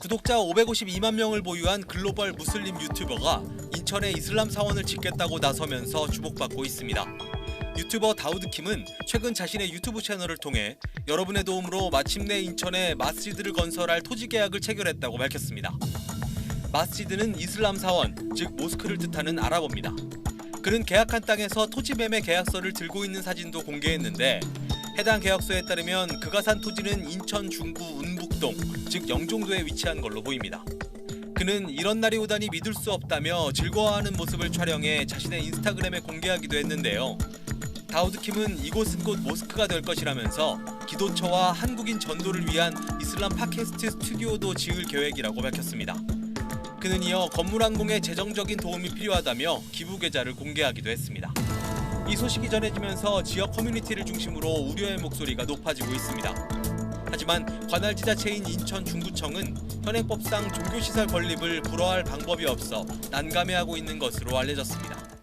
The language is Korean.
구독자 552만 명을 보유한 글로벌 무슬림 유튜버가 인천에 이슬람 사원을 짓겠다고 나서면서 주목받고 있습니다. 유튜버 다우드 킴은 최근 자신의 유튜브 채널을 통해 여러분의 도움으로 마침내 인천에 마스지드를 건설할 토지 계약을 체결했다고 밝혔습니다. 마스지드는 이슬람 사원, 즉 모스크를 뜻하는 아랍어입니다. 그는 계약한 땅에서 토지 매매 계약서를 들고 있는 사진도 공개했는데 해당 계약서에 따르면 그가 산 토지는 인천 중구 운북동, 즉 영종도에 위치한 걸로 보입니다. 그는 이런 날이 오다니 믿을 수 없다며 즐거워하는 모습을 촬영해 자신의 인스타그램에 공개하기도 했는데요. 다우드 킴은 이곳은 곧 모스크가 될 것이라면서 기도처와 한국인 전도를 위한 이슬람 팟캐스트 스튜디오도 지을 계획이라고 밝혔습니다. 그는 이어 건물 항공에 재정적인 도움이 필요하다며 기부 계좌를 공개하기도 했습니다. 이 소식이 전해지면서 지역 커뮤니티를 중심으로 우려의 목소리가 높아지고 있습니다. 하지만 관할 지자체인 인천 중구청은 현행법상 종교시설 건립을 불허할 방법이 없어 난감해하고 있는 것으로 알려졌습니다.